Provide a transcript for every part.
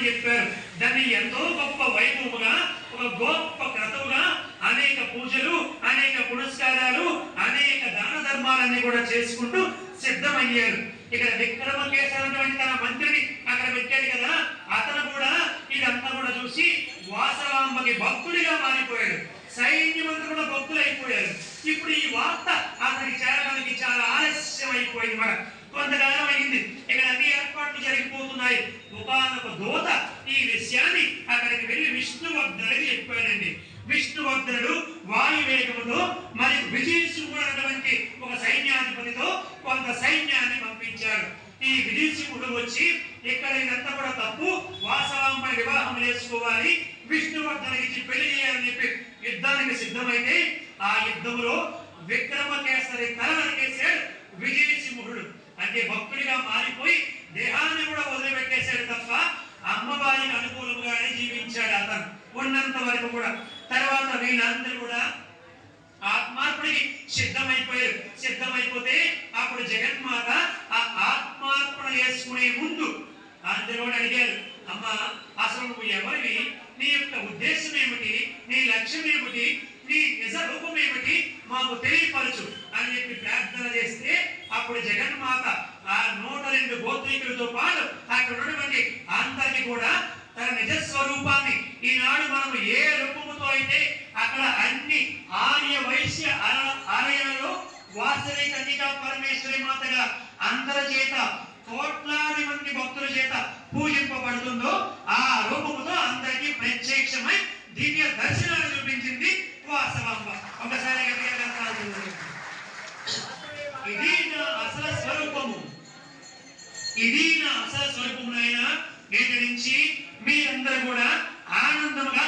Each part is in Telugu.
అని చెప్పారు. దాన్ని ఎంతో గొప్ప వైభవముగా ఒక గొప్ప క్రతువుగా అనేక పూజలు అనేక పురస్కారాలు అనేక దాన ధర్మాలన్నీ కూడా చేసుకుంటూ సిద్ధమయ్యారు. ఇక్కడ విక్రమకేశ్వర అన్నటువంటి తన మంత్రిని అక్కడ పెట్టాడు కదా అతను కూడా ఇదంతా కూడా చూసి వాసవాంబకి భక్తుడిగా మారిపోయాడు. సైన్యమంతా కూడా భక్తులు అయిపోయారు ఇప్పుడు ఈ వార్త అతనికి చేరడానికి చాలా ఆలస్యం అయిపోయింది మన కొంతకాలం అయింది. మరి అన్నటువంటి ఒక సైన్యాధిపతితో కొంత సైన్యాన్ని పంపించాడు. ఈ విజయసింహుడు వచ్చి ఇక్కడ ఇదంతా కూడా తప్పు వాసవాంపై వివాహం చేసుకోవాలి విష్ణువర్ధనకి ఇచ్చి పెళ్ళి చేయాలని చెప్పి యుద్ధానికి సిద్ధమైతే ఆ యుద్ధంలో విక్రమకేసరి తల నరికేశాడు విజయసింహుడు. అంటే భక్తుడిగా మారిపోయి దేహాన్ని కూడా వదిలిపెట్టేశాడు తప్ప అమ్మవారికి అనుకూలంగానే జీవించాడు అతను. ఉన్నంత వరకు కూడా. తర్వాత వీళ్ళందరూ కూడా ఆత్మార్పణకి సిద్ధమైపోయారు సిద్ధమైపోతే అప్పుడు జగన్మాత ఆ ఆత్మార్పణ చేసుకునే ముందు అందరూ అడిగారు అమ్మా అసలు నువ్వు ఎవరివి? నీ యొక్క ఉద్దేశం ఏమిటి? నీ లక్ష్యం ఏమిటి? నీ నిజ రూపం ఏమిటి? మాకు తెలియపరచు అని చెప్పి ప్రార్థన చేస్తే అప్పుడు జగన్మాత ఆ నూట రెండు గోత్రీకులతో పాటు అక్కడ ఉన్నటువంటి అందరికి కూడా తన నిజ స్వరూపాన్ని ఈనాడు మనం ఏ రూపముతో అయితే అక్కడ అన్ని ఆర్య వైశ్య ఆల- వాసనే వాసవి పరమేశ్వరి మాతగా అందరి చేత కోట్లాది మంది భక్తుల చేత పూజింపబడుతుందో ఆ రూపముతో అందరికి ప్రత్యక్షమై దివ్య దర్శనాలు చూపించింది వాసవాంబ. ఒకసారి ఇది నా అసలు స్వరూపము. ఇది నా అసలు స్వరూపమునైనా నేటి నుంచి మీరందరూ కూడా ఆనందముగా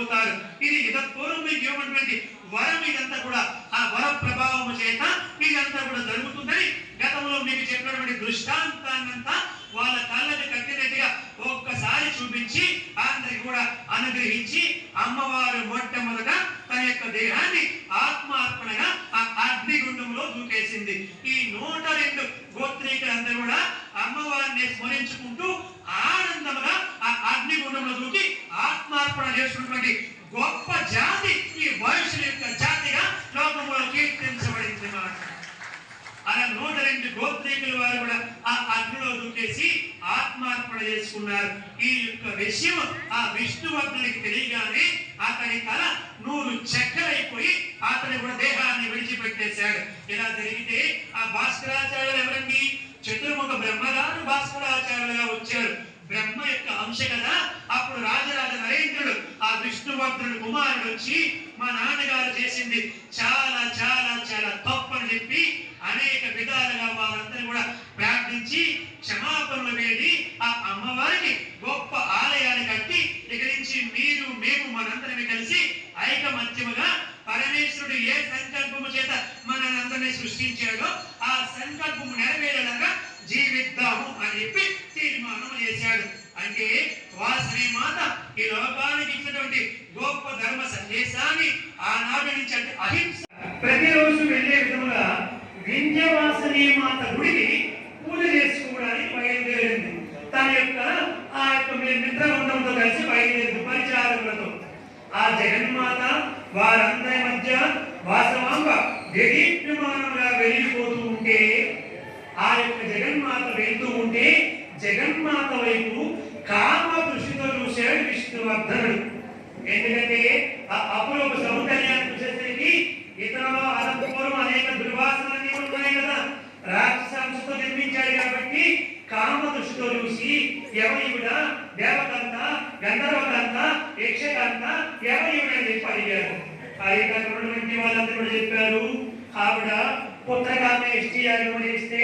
కైలాసానికి ఇది ఇదపూర్వం మీకు ఇవ్వబడినటువంటి వరం ఇదంతా కూడా ఆ వర ప్రభావము చేత ఇదంతా కూడా జరుగుతుందని గతంలో మీకు చెప్పినటువంటి దృష్టాంతాన్నంతా వాళ్ళ కళ్ళకి కట్టినట్టుగా ఒక్కసారి చూపించి అందరికి కూడా అనుగ్రహించి అమ్మవారు మొట్టమొదట తన యొక్క దేహాన్ని ఆత్మార్పణగా ఆ అగ్నిగుండంలో దూకేసింది. ఈ నూట రెండు గోత్రీకులందరూ కూడా అమ్మవారిని స్మరించుకుంటూ ఆనందముగా అగ్నిగుండంలో దూకి ఆత్మార్పణ చేసుకున్నటువంటి గొప్ప జాతి ఈ వయసుల యొక్క జాతిగా లోకంలో కీర్తించబడింది మాట. అలా నూట రెండు గోత్రీకుల వారు కూడా ఆ అగ్నిలో దూకేసి ఆత్మార్పణ చేసుకున్నారు. ఈ యొక్క విషయం ఆ విష్ణువర్ధునికి తెలియగానే అతని తల నూరు చక్కలైపోయి అతని కూడా దేహాన్ని విడిచిపెట్టేశాడు. ఇలా జరిగితే ఆ భాస్కరాచార్యులు ఎవరండి? చతుర్ముఖ బ్రహ్మగారు భాస్కరాచార్యులుగా వచ్చారు. బ్రహ్మ యొక్క అంశ కదా. అప్పుడు రాజరాజ నరేంద్రుడు ఆ విష్ణుభద్రుడు కుమారుడు వచ్చి మా నాన్నగారు చేసింది చాలా చాలా చాలా తప్పు అని చెప్పి అనేక విధాలుగా వారందరూ కూడా ప్రార్థించి క్షమాపణలు వేడి ఆ అమ్మవారికి గొప్ప ఆలయాన్ని కట్టి ఇక నుంచి మీరు మేము మనందరిని కలిసి ఐకమత్యముగా పరమేశ్వరుడు ఏ సంకల్పము చేత మనందరినీ సృష్టించాడో ఆ సంకల్పము నెరవేరేలాగా జీవిద్దాము అని చెప్పి చేశాడు. అంటే వా మాత ఈ లోకానికి ఇచ్చినటువంటి గొప్ప ధర్మ సందేశాన్ని ఆనాటి నుంచి అంటే అహింస. ప్రతిరోజు వెళ్ళే విధముగా వింధ్యవాసని మాత గుడికి పూజ చేసుకోవడానికి బయలుదేరింది. తన యొక్క ఆ యొక్క మిత్రబృందంతో కలిసి బయలుదేరింది పరిచారకులతో. ఆ జగన్మాత వారందరి మధ్య వాసవాంబ దేదీప్యమానంగా వెళ్ళిపోతూ ఉంటే ఆ యొక్క జగన్మాత వెళ్తూ జగన్మాత వైపు కామ దృష్టితో చూశాడు విష్ణువర్ధనుడు ఎందుకంటే అప్పుడు ఒక సౌందర్యాన్ని చూసేసరికి ఇతరులో అనంతపురం అనేక దుర్వాసనలు ఉన్నాయి కదా. రాక్షసంశతో నిర్మించాడు కాబట్టి కామ దృష్టితో చూసి ఎవరివిడ దేవకంత గంధర్వకంత యక్షకంత ఎవరివిడ అని చెప్పి అడిగారు. అడిగిన వాళ్ళందరూ కూడా చెప్పారు. ఆవిడ పుత్రకామ ఇష్టి చేస్తే